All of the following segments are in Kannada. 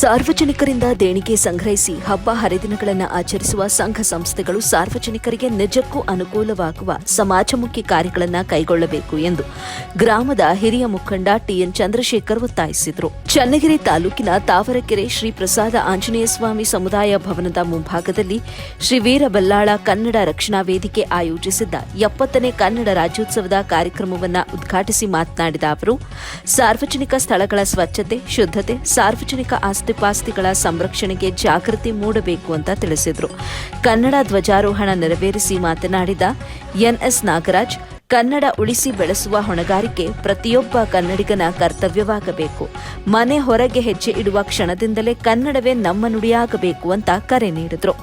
ಸಾರ್ವಜನಿಕರಿಂದ ದೇಣಿಗೆ ಸಂಗ್ರಹಿಸಿ ಹಬ್ಬ ಹರಿದಿನಗಳನ್ನು ಆಚರಿಸುವ ಸಂಘ ಸಂಸ್ಥೆಗಳು ಸಾರ್ವಜನಿಕರಿಗೆ ನಿಜಕ್ಕೂ ಅನುಕೂಲವಾಗುವ ಸಮಾಜಮುಖಿ ಕಾರ್ಯಗಳನ್ನು ಕೈಗೊಳ್ಳಬೇಕು ಎಂದು ಗ್ರಾಮದ ಹಿರಿಯ ಮುಖಂಡ ಟಿಎನ್ ಚಂದ್ರಶೇಖರ್ ಒತ್ತಾಯಿಸಿದರು. ಚನ್ನಗಿರಿ ತಾಲೂಕಿನ ತಾವರಕೆರೆ ಶ್ರೀ ಪ್ರಸಾದ ಆಂಜನೇಯ ಸ್ವಾಮಿ ಸಮುದಾಯ ಭವನದ ಮುಂಭಾಗದಲ್ಲಿ ಶ್ರೀ ವೀರಬಲ್ಲಾಳ ಕನ್ನಡ ರಕ್ಷಣಾ ವೇದಿಕೆ ಆಯೋಜಿಸಿದ್ದ ಎಪ್ಪತ್ತನೇ ಕನ್ನಡ ರಾಜ್ಯೋತ್ಸವದ ಕಾರ್ಯಕ್ರಮವನ್ನು ಉದ್ಘಾಟಿಸಿ ಮಾತನಾಡಿದ ಅವರು, ಸಾರ್ವಜನಿಕ ಸ್ಥಳಗಳ ಸ್ವಚ್ಛತೆ, ಶುದ್ಧತೆ, ಸಾರ್ವಜನಿಕ ಆಸ್ತಿಪಾಸ್ತಿಗಳ ಸಂರಕ್ಷಣೆಗೆ ಜಾಗೃತಿ ಮೂಡಬೇಕು ಅಂತ ತಿಳಿಸಿದರು. ಕನ್ನಡ ಧ್ವಜಾರೋಹಣ ನೆರವೇರಿಸಿ ಮಾತನಾಡಿದ ಎನ್ಎಸ್ ನಾಗರಾಜ್, ಕನ್ನಡ ಉಳಿಸಿ ಬೆಳೆಸುವ ಹೊಣೆಗಾರಿಕೆ ಪ್ರತಿಯೊಬ್ಬ ಕನ್ನಡಿಗನ ಕರ್ತವ್ಯವಾಗಬೇಕು. ಮನೆ ಹೊರಗೆ ಹೆಜ್ಜೆ ಇಡುವ ಕ್ಷಣದಿಂದಲೇ ಕನ್ನಡವೇ ನಮ್ಮ ನುಡಿಯಾಗಬೇಕು ಅಂತ ಕರೆ ನೀಡಿದರು.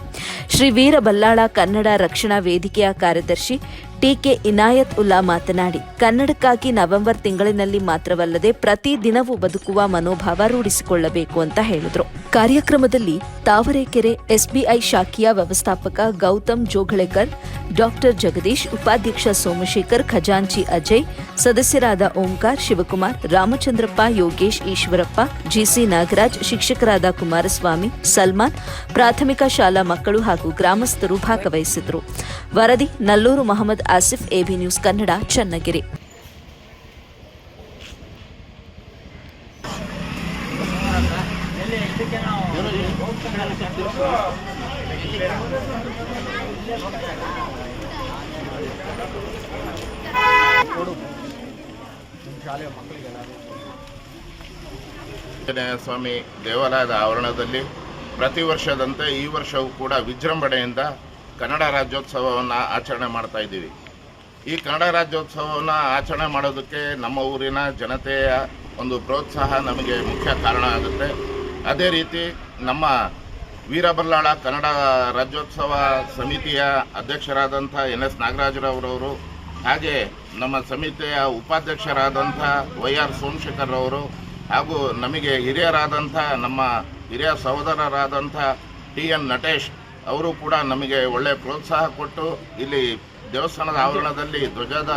ಶ್ರೀ ವೀರಬಲ್ಲಾಳ ಕನ್ನಡ ರಕ್ಷಣಾ ವೇದಿಕೆಯ ಕಾರ್ಯದರ್ಶಿ ಟಿಕೆ ಇನಾಯತ್ ಉಲ್ಲಾ ಮಾತನಾಡಿ, ಕನ್ನಡಕ್ಕಾಗಿ ನವೆಂಬರ್ ತಿಂಗಳಿನಲ್ಲಿ ಮಾತ್ರವಲ್ಲದೆ ಪ್ರತಿ ದಿನವೂ ಬದುಕುವ ಮನೋಭಾವ ರೂಢಿಸಿಕೊಳ್ಳಬೇಕು ಅಂತ ಹೇಳಿದರು. ಕಾರ್ಯಕ್ರಮದಲ್ಲಿ ತಾವರೆಕೆರೆ ಎಸ್ಬಿಐ ಶಾಖೆಯ ವ್ಯವಸ್ಥಾಪಕ ಗೌತಮ್ ಜೋಗಳೇಕರ್, ಡಾಕ್ಟರ್ ಜಗದೀಶ್, ಉಪಾಧ್ಯಕ್ಷ ಸೋಮಶೇಖರ್, ಖಜಾಂಚಿ ಅಜಯ್, ಸದಸ್ಯರಾದ ಓಂಕಾರ್ ಶಿವಕುಮಾರ್, ರಾಮಚಂದ್ರಪ್ಪ, ಯೋಗೇಶ್ ಈಶ್ವರಪ್ಪ, ಜಿಸಿ ನಾಗರಾಜ್, ಶಿಕ್ಷಕರಾದ ಕುಮಾರಸ್ವಾಮಿ, ಸಲ್ಮಾನ್, ಪ್ರಾಥಮಿಕ ಶಾಲಾ ಮಕ್ಕಳು ಹಾಗೂ ಗ್ರಾಮಸ್ಥರು ಭಾಗವಹಿಸಿದರು ವರದಿ, ನಲ್ಲೂರು ಮೊಹಮ್ಮದ್ ಆಸಿಫ್, ಎಬಿ ನ್ಯೂಸ್ ಕನ್ನಡ, ಚನ್ನಗಿರಿ. ಆಂಜನೇಯ ಸ್ವಾಮಿ, ದೇವಾಲಯದ ಆವರಣದಲ್ಲಿ ಪ್ರತಿ ವರ್ಷದಂತೆ ಈ ವರ್ಷವೂ ಕೂಡ ವಿಜೃಂಭಣೆಯಿಂದ ಕನ್ನಡ ರಾಜ್ಯೋತ್ಸವವನ್ನು ಆಚರಣೆ ಮಾಡ್ತಾ ಇದ್ದೀವಿ. ಈ ಕನ್ನಡ ರಾಜ್ಯೋತ್ಸವವನ್ನು ಆಚರಣೆ ಮಾಡೋದಕ್ಕೆ ನಮ್ಮ ಊರಿನ ಜನತೆಯ ಒಂದು ಪ್ರೋತ್ಸಾಹ ನಮಗೆ ಮುಖ್ಯ ಕಾರಣ ಆಗುತ್ತೆ. ಅದೇ ರೀತಿ ನಮ್ಮ ವೀರಬಲ್ಲಾಳ ಕನ್ನಡ ರಾಜ್ಯೋತ್ಸವ ಸಮಿತಿಯ ಅಧ್ಯಕ್ಷರಾದಂಥ ಎನ್ ಎಸ್ ನಾಗರಾಜರವರವರು, ಹಾಗೆ ನಮ್ಮ ಸಮಿತಿಯ ಉಪಾಧ್ಯಕ್ಷರಾದಂಥ ವೈ ಆರ್ ಸೋಮಶೇಖರ್ ಅವರು ಹಾಗೂ ನಮಗೆ ಹಿರಿಯರಾದಂಥ ನಮ್ಮ ಹಿರಿಯ ಸಹೋದರರಾದಂಥ ಟಿ ಎನ್ ನಟೇಶ್ ಅವರು ಕೂಡ ನಮಗೆ ಒಳ್ಳೆಯ ಪ್ರೋತ್ಸಾಹ ಕೊಟ್ಟು ಇಲ್ಲಿ ದೇವಸ್ಥಾನದ ಆವರಣದಲ್ಲಿ ಧ್ವಜದ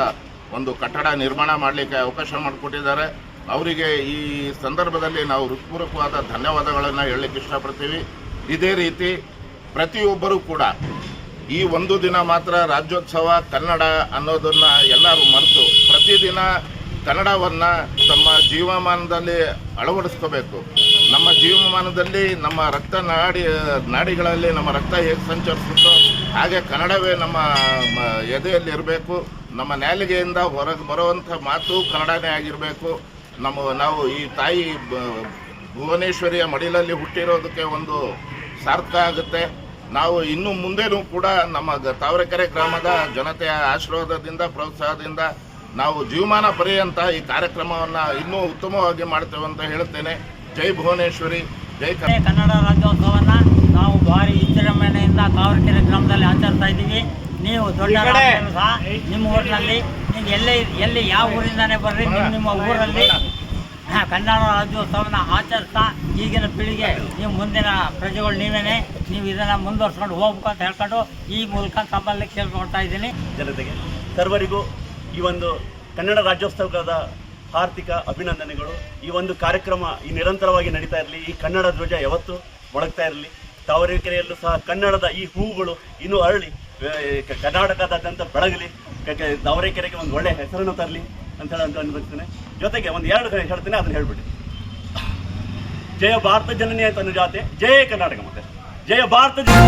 ಒಂದು ಕಟ್ಟಡ ನಿರ್ಮಾಣ ಮಾಡಲಿಕ್ಕೆ ಅವಕಾಶ ಮಾಡಿಕೊಟ್ಟಿದ್ದಾರೆ. ಅವರಿಗೆ ಈ ಸಂದರ್ಭದಲ್ಲಿ ನಾವು ಹೃತ್ಪೂರ್ವಕವಾದ ಧನ್ಯವಾದಗಳನ್ನು ಹೇಳಲಿಕ್ಕೆ ಇಷ್ಟಪಡ್ತೀವಿ. ಇದೇ ರೀತಿ ಪ್ರತಿಯೊಬ್ಬರೂ ಕೂಡ ಈ ಒಂದು ದಿನ ಮಾತ್ರ ರಾಜ್ಯೋತ್ಸವ ಕನ್ನಡ ಅನ್ನೋದನ್ನು ಎಲ್ಲರೂ ಮರೆತು ಪ್ರತಿದಿನ ಕನ್ನಡವನ್ನು ತಮ್ಮ ಜೀವಮಾನದಲ್ಲಿ ಅಳವಡಿಸ್ಕೋಬೇಕು. ನಮ್ಮ ಜೀವಮಾನದಲ್ಲಿ ನಮ್ಮ ರಕ್ತ ನಾಡಿ, ನಾಡಿಗಳಲ್ಲಿ ನಮ್ಮ ರಕ್ತ ಹೇಗೆ ಸಂಚರಿಸುತ್ತೋ ಹಾಗೆ ಕನ್ನಡವೇ ನಮ್ಮ ಎದೆಯಲ್ಲಿ ಇರಬೇಕು ನಮ್ಮ ನ್ಯಾಲಿಗೆಯಿಂದ ಹೊರಗೆ ಬರುವಂಥ ಮಾತು ಕನ್ನಡನೇ ಆಗಿರಬೇಕು. ನಮ್ಮ ನಾವು ಈ ತಾಯಿ ಬ- ಭುವನೇಶ್ವರಿಯ ಮಡಿಲಲ್ಲಿ ಹುಟ್ಟಿರೋದಕ್ಕೆ ಒಂದು ಸಾರ್ಥಕ ಆಗುತ್ತೆ. ನಾವು ಇನ್ನು ಮುಂದೆನೂ ಕೂಡ ನಮ್ಮ ತಾವರೆಕೆರೆ ಗ್ರಾಮದ ಜನತೆಯ ಆಶೀರ್ವಾದದಿಂದ ಪ್ರೋತ್ಸಾಹದಿಂದ ನಾವು ಜೀವಮಾನ ಪರ್ಯಂತ ಈ ಕಾರ್ಯಕ್ರಮವನ್ನು ಇನ್ನೂ ಉತ್ತಮವಾಗಿ ಮಾಡ್ತೇವೆ ಅಂತ ಹೇಳ್ತೇನೆ ಜೈ ಭುವನೇಶ್ವರಿ ಜೈ ಕನ್ನಡ ರಾಜ್ಯೋತ್ಸವವನ್ನು ನಾವು ಭಾರಿ ವಿಜೃಂಭಣೆಯಿಂದ ತಾವರೆಕೆರೆ ಗ್ರಾಮದಲ್ಲಿ ಆಚರಿಸ್ತಾ ಇದ್ದೀವಿ. ನೀವು ದೊಡ್ಡ ನಿಮ್ಮ ಊರಿನಲ್ಲಿ ನೀವು ಎಲ್ಲಿ ಎಲ್ಲಿ ಯಾವ ಊರಿಂದಾನೆ ಬರ್ರಿ? ನಿಮ್ಮ ನಿಮ್ಮ ಊರಲ್ಲಿ. ಹಾ, ಕನ್ನಡ ರಾಜ್ಯೋತ್ಸವನ ಆಚರಿಸ್ತಾ. ಈಗಿನ ಪೀಳಿಗೆ ನೀವು ಮುಂದಿನ ಪ್ರಜೆಗಳು ನೀವೇನೆ ನೀವು ಇದನ್ನು ಮುಂದುವರ್ಸ್ಕೊಂಡು ಹೋಗ್ಬೇಕು ಅಂತ ಹೇಳ್ಕೊಂಡು ಈ ಮೂಲಕ ತಮ್ಮಲ್ಲಿ ಕೇಳ್ಕೊಳ್ತಾ ಇದ್ದೀನಿ. ಜನತೆಗೆ ಸರ್ವರಿಗೂ ಈ ಒಂದು ಕನ್ನಡ ರಾಜ್ಯೋತ್ಸವದ ಆರ್ಥಿಕ ಅಭಿನಂದನೆಗಳು. ಈ ಒಂದು ಕಾರ್ಯಕ್ರಮ ಈ ನಿರಂತರವಾಗಿ ನಡೀತಾ ಇರಲಿ. ಈ ಕನ್ನಡ ಧ್ವಜ ಯಾವತ್ತು ಮೊಳಗ್ತಾ ಇರಲಿ. ತಾವರೆಕೆರೆಯಲ್ಲೂ ಸಹ ಕನ್ನಡದ ಈ ಹೂಗಳು ಇನ್ನೂ ಅರಳಿ ಕರ್ನಾಟಕದಾದ್ಯಂತ ಬೆಳಗಲಿ. ತಾವರೆಕೆರೆಗೆ ಒಂದು ಒಳ್ಳೆ ಹೆಸರನ್ನು ತರಲಿ ಅಂತ ಹೇಳಿ ಅಂತ ಅನ್ಬಯಸ್ತೇನೆ ಜೊತೆಗೆ ಒಂದು ಎರಡು ಹೇಳ್ತೇನೆ, ಅದನ್ನು ಹೇಳ್ಬಿಡಿ. ಜಯ ಭಾರತ ಜನನಿ ಅಂತ ಜಾತೆ, ಜಯ ಕರ್ನಾಟಕ ಮತ್ತೆ. ಜಯ ಭಾರತ ಜನ